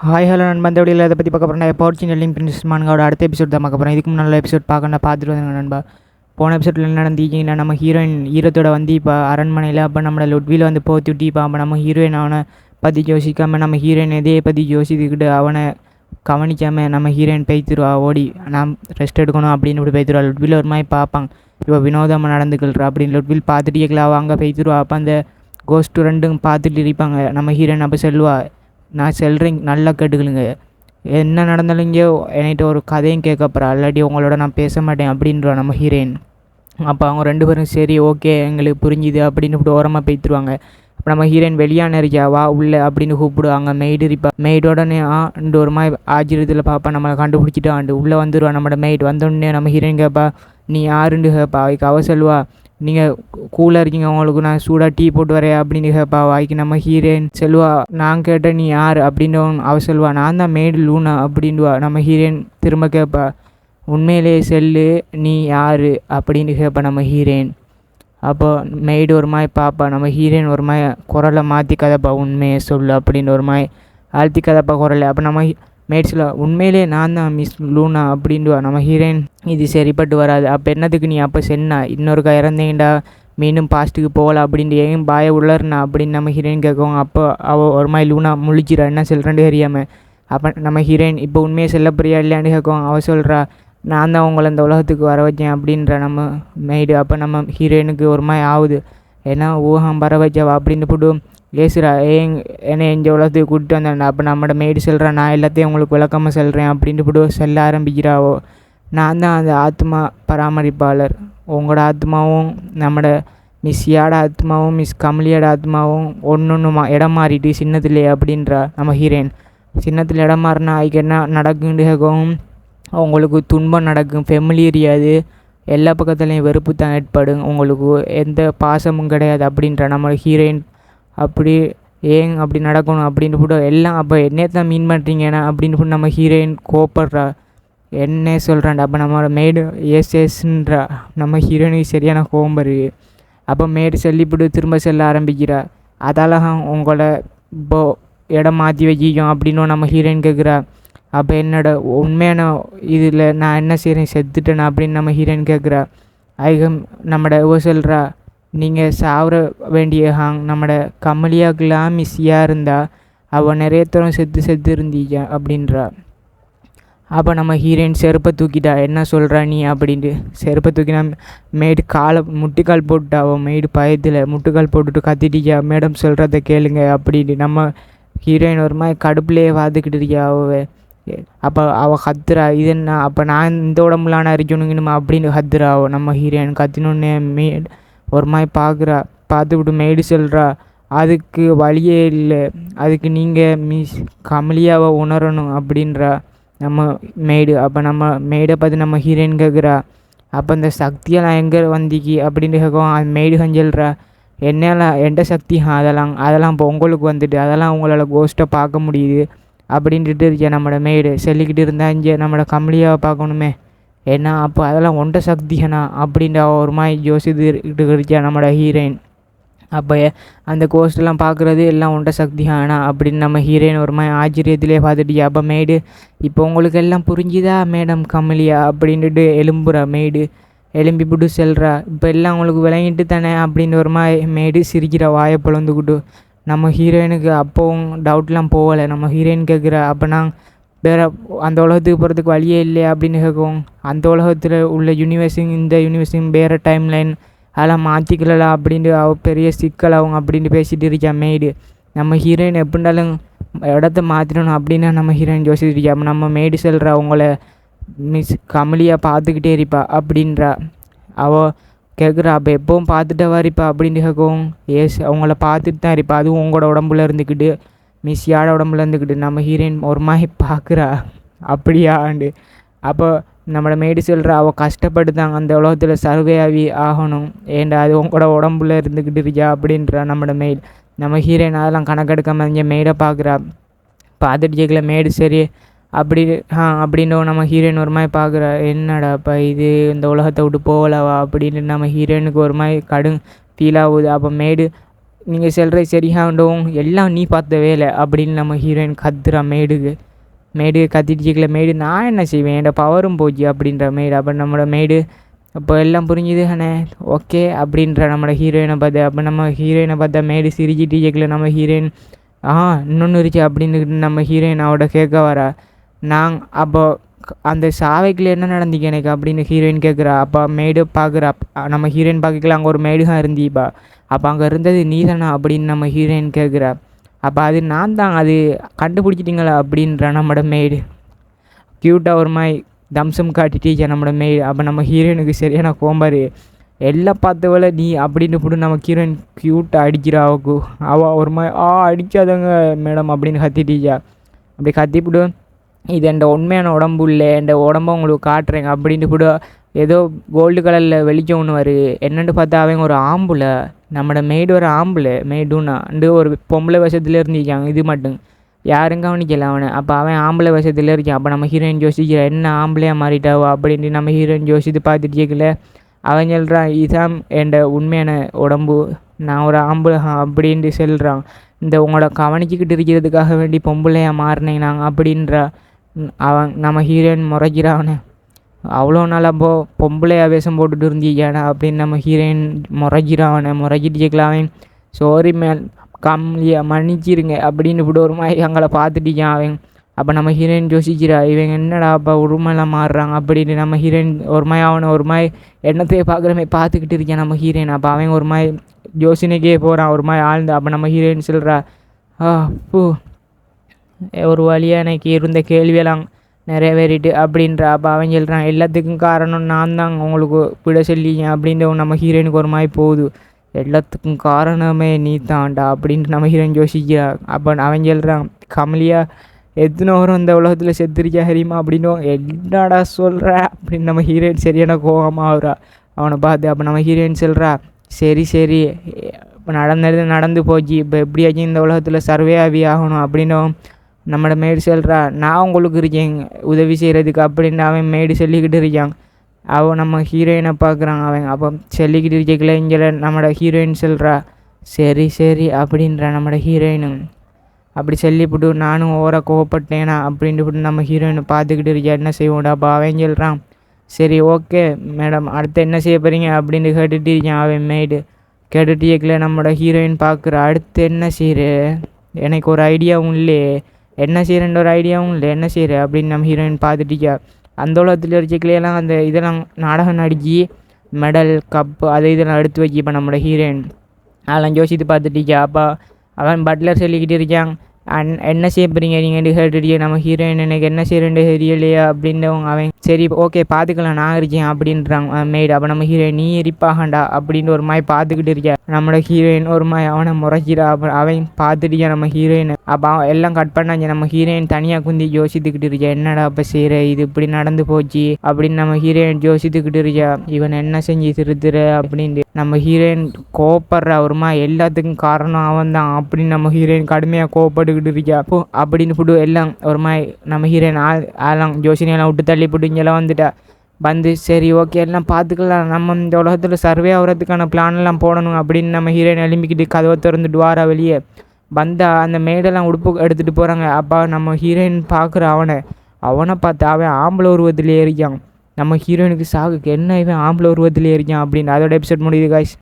Hi hello நண்பன் இந்த வீடியோவில் இதை பற்றி பார்க்க போகிறேன் பவர்ச்சின் லிங்க் பிரின்ஸ் மான்காவோட அடுத்த எபிசோட் தான் பார்க்க போகிறேன் இதுக்கு முன்னாடி எபிசோட் பார்க்கணும் பார்த்துட்டு வந்து நண்பா. போன எபிசோடில் என்ன நடந்திருக்கீங்கன்னா நம்ம ஹீரோயின் ஈரத்தோட வந்து இப்போ அரண்மனையில் அப்போ நம்மளோட லுட்வியில் வந்து போத்தி விட்டி இப்போ அப்போ நம்ம ஹீரோயின் அவனை பற்றி யோசிக்காமல் நம்ம ஹீரோயின் எதையே பற்றி யோசித்துக்கிட்டு அவனை கவனிக்காமல் நம்ம ஹீரோயின் பேய்த்துருவா ஓடி நான் ரெஸ்ட் எடுக்கணும் அப்படின்னு இப்படி பேய்த்துருவா. லுட்வில் ஒரு மாதிரி பார்ப்பாங்க இப்போ வினோதமாக நடந்துக்கிள்றா அப்படின்னு லுட்வில் பார்த்துட்டு கேட்கலாம் அங்கே பேய்த்துருவா. அப்போ அந்த கோஸ்ட் ரெண்டும் பார்த்துட்டு இருப்பாங்க. நம்ம ஹீரோயின் அப்போ செல்வா நான் சொல்கிறேன் நல்லா கேட்டுக்கலுங்க என்ன நடந்தாலும் இங்கே என்கிட்ட ஒரு கதையும் கேட்கப்பறா. இல்லாட்டி உங்களோட நான் பேச மாட்டேன் அப்படின்றா நம்ம ஹீரோயின். அப்போ அவங்க ரெண்டு பேரும் சரி ஓகே எங்களுக்கு புரிஞ்சுது அப்படின்னு இப்படி ஓரமாக பேத்துருவாங்க அப்போ நம்ம ஹீரோயின் வெளியான இருக்கியா வா உள்ளே அப்படின்னு கூப்பிடுவாங்க. மெய்டு இருப்பா மெய்டோடனே ஆண்டு ஒரு மாதிரி ஆச்சரியத்தில் பார்ப்பா நம்மளை கண்டுபிடிச்சிட்டு ஆண்டு உள்ளே வந்துடுவா நம்மளோட மெய்டு வந்தோடனே நம்ம ஹீரோயின் கேட்பா நீ யாருன்னு கேட்பா அதுக்கு அவ சொல்வா நீங்கள் கூலாக இருக்கீங்க உங்களுக்கு நான் சூடாக டீ போட்டு வரேன் அப்படின்னு கேட்பா வாய்க்கு நம்ம ஹீரோயின் செல்வா நான் கேட்டேன் நீ யார் அப்படின்னு அவ செல்வா. நான் தான் மேடு லூனா அப்படின்வா நம்ம ஹீரோயின் திரும்ப கேட்பா உண்மையிலே செல்லு நீ யார்? அப்படின்னு கேட்பா நம்ம ஹீரோயின் அப்போ மெய்டு ஒரு மாதிரி பார்ப்பா நம்ம ஹீரோயின் ஒரு மாதிரி குரலை மாற்றி கதைப்பா உண்மையை சொல்லு அப்படின்னு ஒரு மாதிரி ஆழ்த்தி கதைப்பா குரலை. அப்போ நம்ம மேட்ஸில் உண்மையிலே நான் தான் மிஸ் லூனா அப்படின்டுவா நம்ம ஹீரோயின் இது சரிப்பட்டு வராது. அப்போ என்னத்துக்கு நீ அப்போ சென்னா? இன்னொருக்கா இறந்தீங்கடா மீண்டும் பாஸ்ட்டுக்கு போகலாம் அப்படின்ட்டு ஏன் பாய உள்ளர்னா அப்படின்னு நம்ம ஹீரோயின் கேட்கவும் அப்போ அவள் ஒரு மாதிரி லூனா முழிச்சிடா என்ன சொல்கிறேன்னு தெரியாமல் அப்போ நம்ம ஹீரோயின் இப்போ உண்மையை செல்லப்படியா இல்லையான்னு கேட்கவும் அவள் சொல்கிறா நான் தான் உங்களை இந்த உலகத்துக்கு வர வச்சேன் அப்படின்ற நம்ம மெய்டு அப்போ நம்ம ஹீரோயினுக்கு ஒரு மாதிரி ஆகுது. ஏன்னா ஊகம் வர வச்சவா அப்படின்னு போட்டு ஏசுரா ஏன் என்னை இந்த உலகத்துக்கு கூப்பிட்டு வந்தேன் அப்போ நம்மட மேடு சொல்கிறேன் நான் எல்லாத்தையும் உங்களுக்கு விளக்கமாக சொல்கிறேன் அப்படின்ட்டு போட்டு சொல்ல ஆரம்பிக்கிறாவோ நான் தான் அந்த ஆத்மா பராமரிப்பாளர். உங்களோட ஆத்மாவும் நம்மட மிஸ் யாட ஆத்மாவும் மிஸ் கமலியோட ஆத்மாவும் ஒன்று ஒன்று மா இடம் மாறிட்டு சின்னத்திலே அப்படின்றா நம்ம ஹீரோயின். சின்னத்தில் இடம் மாறினா அதுக்கு என்ன நடக்குன்னு அவங்களுக்கு துன்பம் நடக்கும். ஃபெமிலி எரியாது எல்லா பக்கத்துலேயும் வெறுப்பு தான் ஏற்படும். உங்களுக்கு எந்த பாசமும் கிடையாது அப்படின்ற நம்ம ஹீரோயின் அப்படி ஏன் அப்படி நடக்கணும் அப்படின்னு கூட எல்லாம் அப்போ என்ன தான் மீன் பண்ணுறீங்கண்ணா அப்படின்னு கூட நம்ம ஹீரோயின் கோப்படுறா என்ன சொல்கிறான்டா அப்போ நம்மளோட மேடு எஸ் எஸ்ன்றா நம்ம ஹீரோயினுக்கு சரியான கோபம் வருது அப்போ மேடு சொல்லிவிட்டு திரும்ப செல்ல ஆரம்பிக்கிறா. அதால உங்களை இப்போ இடம் மாற்றி வச்சிக்கும் அப்படின்னு நம்ம ஹீரோயின் கேட்குறா அப்போ என்னோட உண்மையான இதில் நான் என்ன செய்கிறேன் செத்துட்டேன் அப்படின்னு நம்ம ஹீரோயின் கேட்குறா ஐகம் நம்மட இவ சொல்கிறா நீங்கள் சாவர வேண்டிய ஹாங் நம்மட கமலியாக்கெல்லாம் மிஸ்ஸியாக இருந்தா அவள் நிறைய தரம் செத்து செத்து இருந்தீங்க அப்படின்றா. அப்போ நம்ம ஹீரோயின் செருப்பை தூக்கிட்டா என்ன சொல்கிறா நீ அப்படின்ட்டு. செருப்பை தூக்கினா மேடு காலை முட்டுக்கால் போட்டுட்டா அவன் மேடு பயத்தில் முட்டுக்கால் போட்டுட்டு கத்திட்டியா மேடம் சொல்கிறத கேளுங்க அப்படின்ட்டு. நம்ம ஹீரோயின் ஒரு மாதிரி கடுப்புலேயே பார்த்துக்கிட்டு இருக்கியா அவ. அப்போ அவள் கத்துறா இது என்ன? அப்போ நான் இந்த உடம்புலான அரிக்கணுங்கணுமா அப்படின்னு கத்துறா அவள் நம்ம ஹீரோயின் கத்தினோடனே மே ஒரு மாதிரி பார்க்குறா பார்த்து விட்டு மேடு சொல்கிறா அதுக்கு வழியே இல்லை. அதுக்கு நீங்கள் மிஸ் கமலியாவை உணரணும் அப்படின்றா. நம்ம மேடு அப்போ நம்ம மேடை பார்த்து நம்ம ஹீரோயின் கேட்குறா. அப்போ இந்த சக்தியெல்லாம் எங்கே வந்திக்கி அப்படின்னு கேட்கும் அது மேடு கஞ்சல்றா என்னெல்லாம் எந்த சக்தி? அதெல்லாம் அதெல்லாம் இப்போ உங்களுக்கு வந்துட்டு அதெல்லாம் உங்களால் கோஸ்ட்டை பார்க்க முடியுது. அப்படின்ட்டு இருக்கேன் நம்மளோட மேடு? சொல்லிக்கிட்டு இருந்தா இங்கே நம்மளோட கமலியாவை பார்க்கணுமே. ஏன்னா அப்போ அதெல்லாம் ஒண்ட சக்தியனா அப்படின்ற ஒரு மாதிரி யோசிச்சுட்டு இருக்கா நம்மளோட ஹீரோயின் அப்போ அந்த கோஸ்டெல்லாம் பார்க்குறது எல்லாம் ஒன்றை சக்தி அப்படின்னு நம்ம ஹீரோயின் ஒரு மாதிரி ஆச்சரியத்திலே பார்த்துட்டு அப்போ மேடு இப்போ உங்களுக்கு எல்லாம் புரிஞ்சுதா மேடம் கமலியா? அப்படின்ட்டு எலும்புறா மேடு. எலும்பி புட்டு செல்றா. இப்போ எல்லாம் உங்களுக்கு விளங்கிட்டு தானே? அப்படின்னு ஒரு மாதிரி மேடு சிரிக்கிற வாயை பிளந்துக்கிட்டு. நம்ம ஹீரோயினுக்கு அப்போவும் டவுட்லாம் போகலை. நம்ம ஹீரோயின் கேட்குற அப்போ வேறு அந்த உலகத்துக்கு போகிறதுக்கு வழியே இல்லையா அப்படின்னு கேட்கும் அந்த உலகத்தில் உள்ள யூனிவர்ஸும் இந்த யூனிவர்ஸும் வேறு டைம் லைன் அதெல்லாம் மாற்றிக்கலாம் அப்படின்ட்டு அவ பெரிய சிக்கல் அவங்க அப்படின்ட்டு பேசிகிட்டு இருக்கா மெய்டு நம்ம ஹீரோயின் எப்படினாலும் இடத்த மாற்றிடணும் அப்படின்னு நம்ம ஹீரோயின் யோசிச்சுட்டு இருக்கா. நம்ம மெய்டு சொல்கிறா அவங்கள மிஸ் கமலியாக பார்த்துக்கிட்டே இருப்பா அப்படின்றா. அவள் கேட்குறா அப்போ எப்பவும் பார்த்துட்டே வரிப்பா அப்படின்னு கேட்கவும் ஏஸ் அவங்கள பார்த்துட்டு தான் இருப்பா. அதுவும் உங்களோட உடம்புல இருந்துக்கிட்டு. மிஸ் யாட உடம்புல இருந்துக்கிட்டு நம்ம ஹீரோயின் ஒரு மாதிரி பார்க்குறா அப்படியாண்டு அப்போ நம்மளை மேடி சொல்கிற அவள் கஷ்டப்பட்டுதாங்க அந்த உலகத்தில் சர்வே ஆகி ஆகணும். ஏண்டா அது உங்களோட உடம்புல இருந்துக்கிட்டு இருக்கியா? அப்படின்றா நம்மளோட மெயில் நம்ம ஹீரோயின் அதெல்லாம் கணக்கெடுக்காமல் இருந்த மெய்டை பார்க்குறா பார்த்துட்டு கேட்கல மேடு சரி. அப்படி ஆ அப்படின்னு நம்ம ஹீரோயின் ஒரு மாதிரி பார்க்குறா என்னடாப்பா இது? இந்த உலகத்தை விட்டு போகலவா? அப்படின்னு நம்ம ஹீரோயினுக்கு ஒரு மாதிரி கடும் ஃபீல் ஆகுது. அப்போ மேடு நீங்கள் செல்கிற சரியாகண்டும் எல்லாம் நீ பார்த்த வேலை அப்படின்னு நம்ம ஹீரோயின் கத்துறா மேடுக்கு. மேடு கத்திட்டு மேடு நான் என்ன செய்வேன்? என்னோட பவரும் போச்சு அப்படின்ற மேடு. அப்போ நம்மளோட மேடு அப்போ எல்லாம் புரிஞ்சுது அண்ணே. ஓகே அப்படின்ற நம்மளோட ஹீரோயினை பார்த்து அப்போ நம்ம ஹீரோயினை பார்த்தா மேடு சிரிச்சிட்டு கேட்கல நம்ம ஹீரோயின் ஆ இன்னொன்று இருச்சு அப்படின்னு நம்ம ஹீரோயின் அவட கேட்க வரா. நாங் அப்போ அந்த சாவைக்குள்ளே என்ன நடந்துக்கு எனக்கு அப்படின்னு ஹீரோயின் கேட்குறா அப்போ மேடு பார்க்குறா நம்ம ஹீரோயின் பார்க்கல அங்கே ஒரு மேடு தான் இருந்தீப்பா. அப்போ அங்கே இருந்தது நீ தானே அப்படின்னு நம்ம ஹீரோயின் கேட்குறா அப்போ அது நான் தான் அது கண்டுபிடிச்சிட்டிங்களா அப்படின்ற நம்மளோட மேடு. க்யூட்டாக ஒரு மாதிரி தம்சம் காட்டிட்டு நம்மளோட மெய்டு அப்போ நம்ம ஹீரோயினுக்கு சரியான கோம்பாரு எல்லாம் பார்த்தவள நீ அப்படின்னு போட்டு நம்ம ஹீரோயின் க்யூட்டாக அடிக்கிறா அவக்கு அவள் ஒரு மாதிரி ஆ அடிக்காதங்க மேடம் அப்படின்னு கத்திட்டீச்சா அப்படி கத்திவிட்டு இது என் உண்மையான உடம்பு இல்லை என் உடம்ப உங்களுக்கு காட்டுறேங்க அப்படின்ட்டு கூட ஏதோ கோல்டு கலரில் வெளிச்சம் ஒன்று வரு என்னென்னு பார்த்தா அவங்க ஒரு ஆம்புலை. நம்மளோட மெய்டு ஒரு ஆம்புலை மெய்டுன்னா ஒரு பொம்பளை வசத்தில் இருந்திருக்காங்க இது மட்டும். யாரும் கவனிக்கல அவனை. அப்போ அவன் ஆம்பளை வசத்தில் இருக்கான். அப்போ நம்ம ஹீரோயின் யோசிக்கிற என்ன ஆம்பளையாக மாறிட்டாவோ? அப்படின்ட்டு நம்ம ஹீரோயின் யோசித்து பார்த்துட்டு கேட்கல அவன் சொல்கிறான் இதுதான் என் உண்மையான உடம்பு. நான் ஒரு ஆம்பளை அப்படின்ட்டு சொல்கிறான் இந்த உங்களோட கவனிச்சிக்கிட்டு இருக்கிறதுக்காக வேண்டி பொம்பளையாக மாறினேன் நாங்கள் அப்படின்றான் அவன் நம்ம ஹீரோயின் முறைக்கிறான். அவ்வளோ நாள் அப்போ பொம்பளையாக வேஷம் போட்டுட்டு இருந்தீங்க அப்படின்னு நம்ம ஹீரோயின் முறைக்கிறான் அவனை. அவன் சோரி மேல் கம்லியாக மன்னிச்சிருங்க அப்படின்னு இப்படி ஒரு மாதிரி எங்களை பார்த்துட்டீங்க அவன். அப்போ நம்ம ஹீரோயின் யோசிக்கிறா இவங்க என்னடா அப்போ உருமெல்லாம் மாறுறாங்க அப்படின்னு நம்ம ஹீரோயின் ஒரு மாதிரி அவனை ஒரு மாதிரி எண்ணத்தையே பார்க்குற மாதிரி பார்த்துக்கிட்டு இருக்கேன் நம்ம ஹீரோயின் அப்போ அவன் ஒரு மாதிரி யோசனைக்கே போகிறான் ஒரு மாதிரி ஆழ்ந்து. அப்போ நம்ம ஹீரோயின் சொல்கிறா ஆ பூ. ஒரு வழியாக எனக்கு இருந்த கேள்வியெல்லாம் நிறைவேறிட்டு அப்படின்ற அப்போ அவன் சொல்கிறான் எல்லாத்துக்கும் காரணம் நான் தான் உங்களுக்கு விட சொல்லிங்க அப்படின்ற நம்ம ஹீரோயினுக்கு ஒரு மாதிரி போகுது. எல்லாத்துக்கும் காரணமே நீ தான்டா அப்படின்ட்டு நம்ம ஹீரோயின் யோசிக்கிறா. அப்போ அவன் சொல்கிறான் கமலியா எத்தனை வரும் இந்த உலகத்தில் செத்துருக்கியா ஹரிமா? அப்படின்னும் என்னடா சொல்கிற அப்படின்னு நம்ம ஹீரோயின் சரியான கோபமாக ஆகுறா. அவனை பார்த்து அப்போ நம்ம ஹீரோயின் சொல்கிறா சரி சரி. இப்போ நடந்தது நடந்து போச்சு. இப்போ எப்படியாச்சும் இந்த உலகத்தில் சர்வே ஆகி ஆகணும். அப்படின்னும் நம்மளோட மேடு சொல்கிறா நான் உங்களுக்கு இருக்கேன். உதவி செய்கிறதுக்கு அப்படின்னு அவன் மேடு சொல்லிக்கிட்டு இருக்கான். அவன் நம்ம ஹீரோயினை பார்க்குறான் அவன். அப்போ சொல்லிக்கிட்டு இருக்கல இங்கே நம்மளோட ஹீரோயின் சொல்கிறா சரி சரி அப்படின்ற நம்மளோட ஹீரோயினும் அப்படி சொல்லிவிட்டு நானும் ஓர கோவப்பட்டேனா அப்படின்ட்டு நம்ம ஹீரோயினை பார்த்துக்கிட்டு இருக்கா. என்ன செய்வோம்டா அப்போ அவன் சொல்கிறான் சரி ஓகே மேடம் அடுத்து என்ன செய்ய போகிறீங்க அப்படின்னு கேட்டுட்டு இருக்கேன் அவன் மேய்டு கேட்டுட்டு இருக்கல நம்மளோட ஹீரோயின் பார்க்குற. அடுத்து என்ன செய்கிற எனக்கு ஒரு ஐடியாவும் இல்லையே என்ன செய்கிறேன்ற ஒரு ஐடியாவும் இல்லை. என்ன செய்கிற அப்படின்னு நம்ம ஹீரோயின் பார்த்துட்டிக்கா அந்த உலகத்தில் இருக்கலையெல்லாம் அந்த இதெல்லாம் நாடகம் நடிச்சு மெடல் கப்பு அதை இதெல்லாம் எடுத்து வைக்க இப்போ நம்மளோட ஹீரோயின் அதெல்லாம் யோசித்து பார்த்துட்டிக்கா அப்போ அவன் பட்லர் சொல்லிக்கிட்டு இருக்கான். அண்ட் என்ன செய்ய போகிறீங்க நீங்கள் கேட்டுட்டியே நம்ம ஹீரோயின் எனக்கு என்ன செய்யறேன் தெரியலையா அப்படின்றவங்க அவன் சரி ஓகே பார்த்துக்கலாம் நான் இருக்கேன் அப்படின்றாங்க மேய்டு அப்போ நம்ம ஹீரோயின் நீ இருப்பாகண்டா அப்படின்னு ஒரு மாதிரி பார்த்துக்கிட்டு இருக்கியா? நம்மளோட ஹீரோயின் ஒரு மாதிரி அவனை முறைக்கிறா அப்புறம் அவன் பார்த்துட்டியா நம்ம ஹீரோயின் அப்போ எல்லாம் கட் பண்ணாங்க நம்ம ஹீரோயின் தனியாக குந்தி யோசித்துக்கிட்டு இருக்கியா? என்னடா அப்போ செய்கிற இது இப்படி நடந்து போச்சு அப்படின்னு நம்ம ஹீரோயின் யோசித்துக்கிட்டு இருக்கியா? இவன் என்ன செஞ்சு திருத்துற அப்படின்ட்டு. நம்ம ஹீரோயின் கோவப்படுற ஒருமா எல்லாத்துக்கும் காரணம் அவன் தான் அப்படின்னு நம்ம ஹீரோயின் கடுமையாக கோவப்பட்டுக்கிட்டு இருக்கியா அப்போ அப்படின்னு போட்டு எல்லாம் ஒரு மாதிரி நம்ம ஹீரோயின் ஆள் ஆலாம் ஜோசினியெல்லாம் விட்டு தள்ளி போட்டு இங்கெல்லாம் வந்துட்டா. வந்து சரி ஓகே எல்லாம் பார்த்துக்கலாம் நம்ம இந்த உலகத்தில் சர்வே ஆகிறதுக்கான பிளான்லாம் போடணும் அப்படின்னு நம்ம ஹீரோயின் எழும்பிக்கிட்டு கதவை திறந்துட்டு வாரா வெளியே. வந்தால் அந்த மேடெல்லாம் உடுப்பு எடுத்துகிட்டு போகிறாங்க அப்பா நம்ம ஹீரோயின் பார்க்குற அவனை. அவனை பார்த்து அவன் ஆம்பளை உருவத்திலே இருக்கான். நம்ம ஹீரோயினுக்கு சாகுக்கு என்ன இவன் ஆம்பளை உருவத்திலே இருக்கான் அப்படின்னு அதோட எபிசோட் முடியுது காய்ஸ்